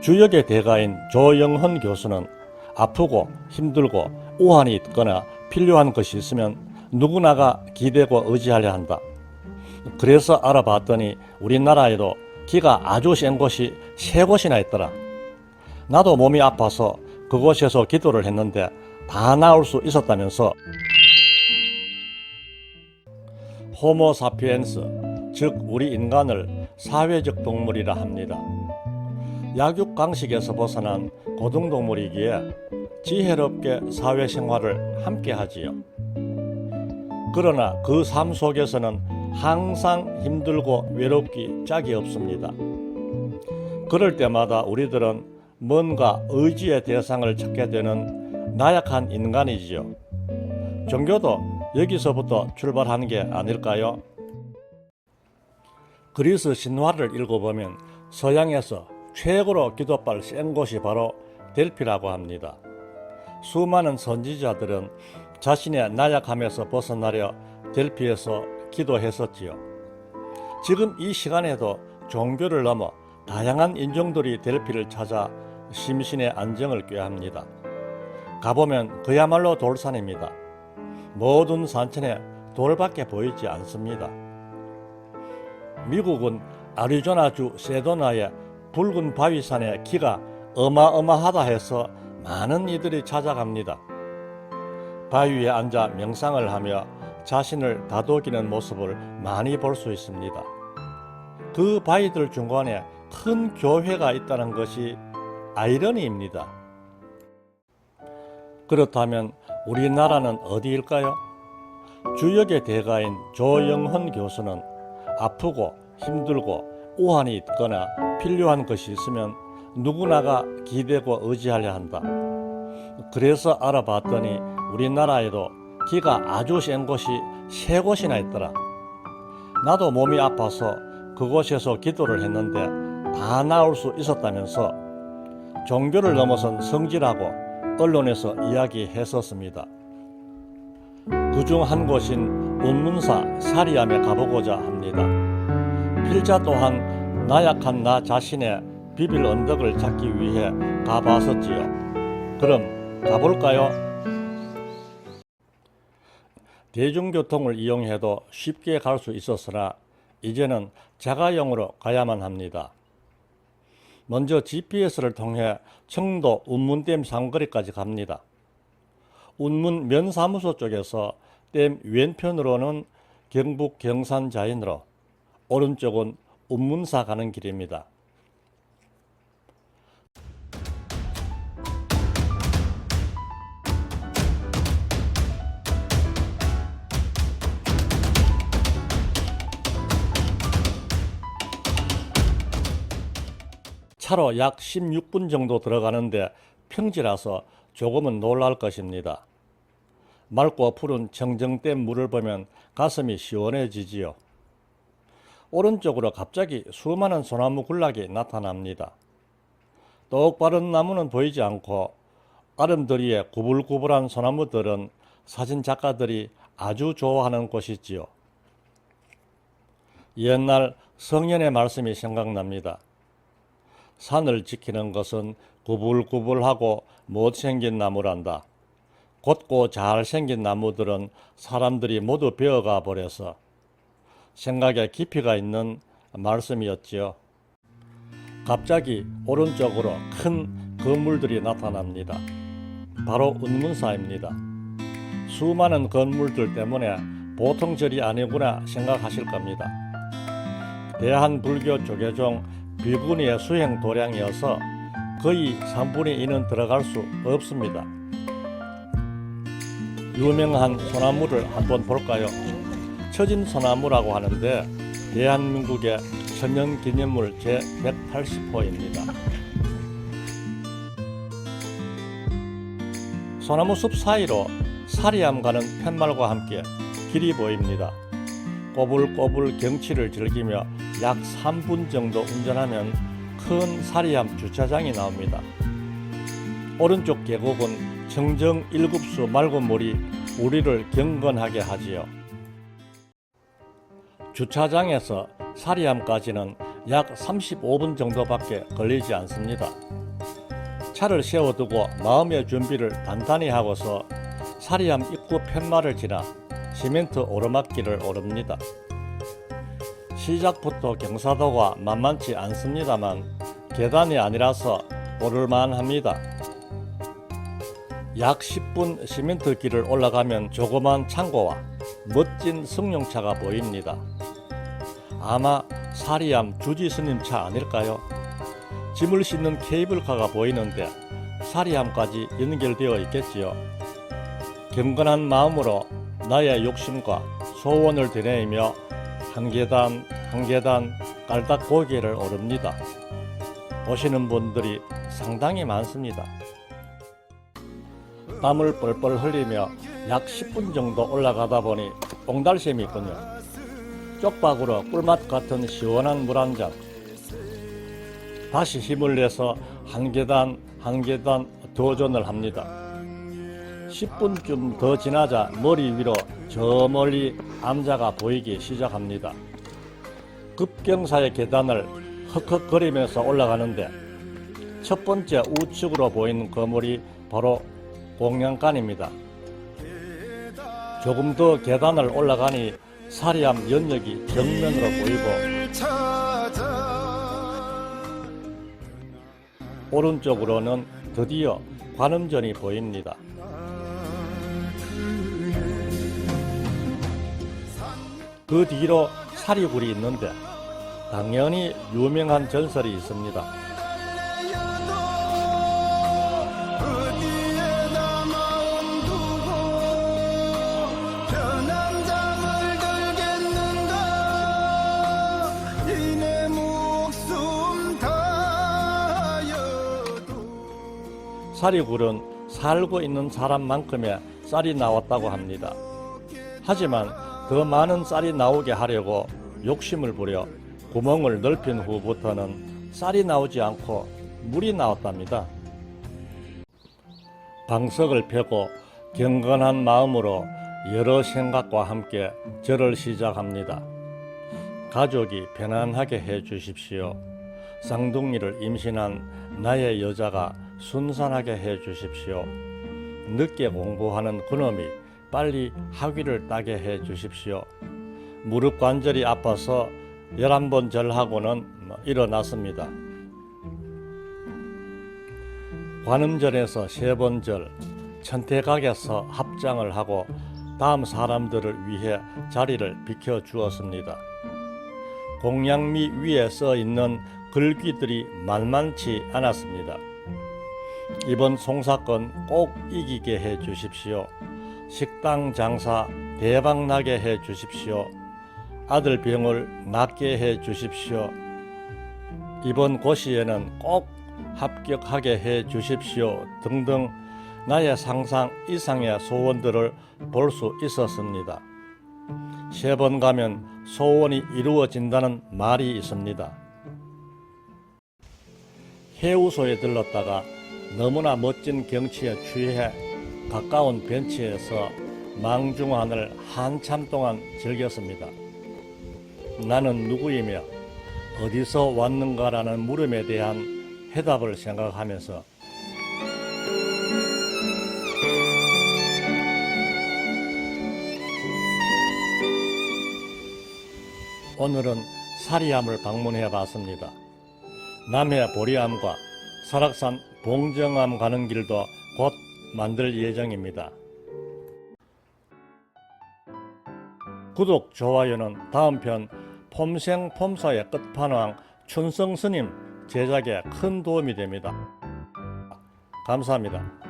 주역의 대가인 조영헌 교수는 아프고 힘들고 우환이 있거나 필요한 것이 있으면 누구나가 기대고 의지하려 한다. 그래서 알아봤더니 우리나라에도 기가 아주 센 곳이 세 곳이나 있더라. 나도 몸이 아파서 그곳에서 기도를 했는데 다 나을 수 있었다면서 호모 사피엔스, 즉 우리 인간을 사회적 동물이라 합니다. 약육 강식에서 벗어난 고등동물이기에 지혜롭게 사회생활을 함께 하지요. 그러나 그 삶 속에서는 항상 힘들고 외롭기 짝이 없습니다. 그럴 때마다 우리들은 뭔가 의지의 대상을 찾게 되는 나약한 인간이지요. 종교도 여기서부터 출발하는 게 아닐까요? 그리스 신화를 읽어보면 서양에서 최고로 기도빨 센 곳이 바로 델피라고 합니다. 수많은 선지자들은 자신의 나약함에서 벗어나려 델피에서 기도했었지요. 지금 이 시간에도 종교를 넘어 다양한 인종들이 델피를 찾아 심신의 안정을 꾀합니다. 가보면 그야말로 돌산입니다. 모든 산천에 돌밖에 보이지 않습니다. 미국은 아리조나주 세도나의 붉은 바위산의 키가 어마어마하다 해서 많은 이들이 찾아갑니다. 바위에 앉아 명상을 하며 자신을 다독이는 모습을 많이 볼 수 있습니다. 그 바위들 중간에 큰 교회가 있다는 것이 아이러니입니다. 그렇다면 우리나라는 어디일까요? 주역의 대가인 조영헌 교수는 아프고 힘들고 우환이 있거나 필요한 것이 있으면 누구나가 기대고 의지하려 한다. 그래서 알아봤더니 우리나라에도 기가 아주 센 곳이 세 곳이나 있더라. 나도 몸이 아파서 그곳에서 기도를 했는데 다 나을 수 있었다면서 종교를 넘어선 성질하고 언론에서 이야기했었습니다. 그중 한 곳인 운문사 사리암에 가보고자 합니다. 필자 또한 나약한 나 자신의 비빌 언덕을 찾기 위해 가봤었지요. 그럼 가볼까요? 대중교통을 이용해도 쉽게 갈 수 있었으나 이제는 자가용으로 가야만 합니다. 먼저 GPS를 통해 청도 운문댐 상거리까지 갑니다. 운문 면사무소 쪽에서 댐 왼편으로는 경북 경산 자인으로 오른쪽은 운문사 가는 길입니다. 차로 약 16분 정도 들어가는데 평지라서 조금은 놀랄 것입니다. 맑고 푸른 청정댐 물을 보면 가슴이 시원해지지요. 오른쪽으로 갑자기 수많은 소나무 군락이 나타납니다. 똑바른 나무는 보이지 않고 아름드리에 구불구불한 소나무들은 사진 작가들이 아주 좋아하는 곳이지요. 옛날 성현의 말씀이 생각납니다. 산을 지키는 것은 구불구불하고 못생긴 나무란다. 곧고 잘생긴 나무들은 사람들이 모두 베어가 버려서 생각에 깊이가 있는 말씀이었지요. 갑자기 오른쪽으로 큰 건물들이 나타납니다. 바로 운문사입니다. 수많은 건물들 때문에 보통 절이 아니구나 생각하실 겁니다. 대한불교 조계종 비구니의 수행 도량이어서 거의 3분의 2는 들어갈 수 없습니다. 유명한 소나무를 한번 볼까요? 처진 소나무라고 하는데 대한민국의 천연기념물 제180호입니다. 소나무 숲 사이로 사리암 가는 팻말과 함께 길이 보입니다. 꼬불꼬불 경치를 즐기며 약 3분 정도 운전하면 큰 사리암 주차장이 나옵니다. 오른쪽 계곡은 청정 일급수 맑은 물이 우리를 경건하게 하지요. 주차장에서 사리암까지는 약 35분 정도밖에 걸리지 않습니다. 차를 세워두고 마음의 준비를 단단히 하고서 사리암 입구 팻말을 지나 시멘트 오르막길을 오릅니다. 시작부터 경사도가 만만치 않습니다만 계단이 아니라서 오를만 합니다. 약 10분 시멘트 길을 올라가면 조그만 창고와 멋진 승용차가 보입니다. 아마 사리암 주지 스님 차 아닐까요? 짐을 싣는 케이블카가 보이는데 사리암까지 연결되어 있겠지요. 경건한 마음으로 나의 욕심과 소원을 드내며 한 계단 한 계단 깔딱 고개를 오릅니다. 오시는 분들이 상당히 많습니다. 땀을 뻘뻘 흘리며 약 10분 정도 올라가다 보니 옹달샘이 있군요. 쪽박으로 꿀맛 같은 시원한 물 한 잔. 다시 힘을 내서 한 계단 한 계단 도전을 합니다. 10분쯤 더 지나자 머리 위로 저 멀리 암자가 보이기 시작합니다. 급경사의 계단을 헉헉거리면서 올라가는데 첫 번째 우측으로 보이는 건물이 바로 공양간입니다. 조금 더 계단을 올라가니 사리암 연역이 정면으로 보이고 오른쪽으로는 드디어 관음전이 보입니다. 그 뒤로 사리굴이 있는데 당연히 유명한 전설이 있습니다. 다여도 사리굴은 살고 있는 사람만큼의 쌀이 나왔다고 합니다. 하지만 더 많은 쌀이 나오게 하려고 욕심을 부려 구멍을 넓힌 후부터는 쌀이 나오지 않고 물이 나왔답니다. 방석을 펴고 경건한 마음으로 여러 생각과 함께 절을 시작합니다. 가족이 편안하게 해 주십시오. 쌍둥이를 임신한 나의 여자가 순산하게 해 주십시오. 늦게 공부하는 그놈이 빨리 학위를 따게 해 주십시오. 무릎 관절이 아파서 11번 절하고는 뭐 일어났습니다. 관음절에서 세 번 절, 천태각에서 합장을 하고 다음 사람들을 위해 자리를 비켜 주었습니다. 공양미 위에 써 있는 글귀들이 만만치 않았습니다. 이번 송사건 꼭 이기게 해 주십시오. 식당 장사 대박 나게 해 주십시오. 아들 병을 낫게 해 주십시오. 이번 고시에는 꼭 합격하게 해 주십시오. 등등 나의 상상 이상의 소원들을 볼 수 있었습니다. 세 번 가면 소원이 이루어진다는 말이 있습니다. 해우소에 들렀다가 너무나 멋진 경치에 취해 가까운 벤치에서 망중한을 한참 동안 즐겼습니다. 나는 누구이며 어디서 왔는가라는 물음에 대한 해답을 생각하면서 오늘은 사리암을 방문해 봤습니다. 남해 보리암과 설악산 봉정암 가는 길도 곧 만들 예정입니다. 구독, 좋아요는 다음 편 폼생 폼사의 끝판왕 춘성 스님 제작에 큰 도움이 됩니다. 감사합니다.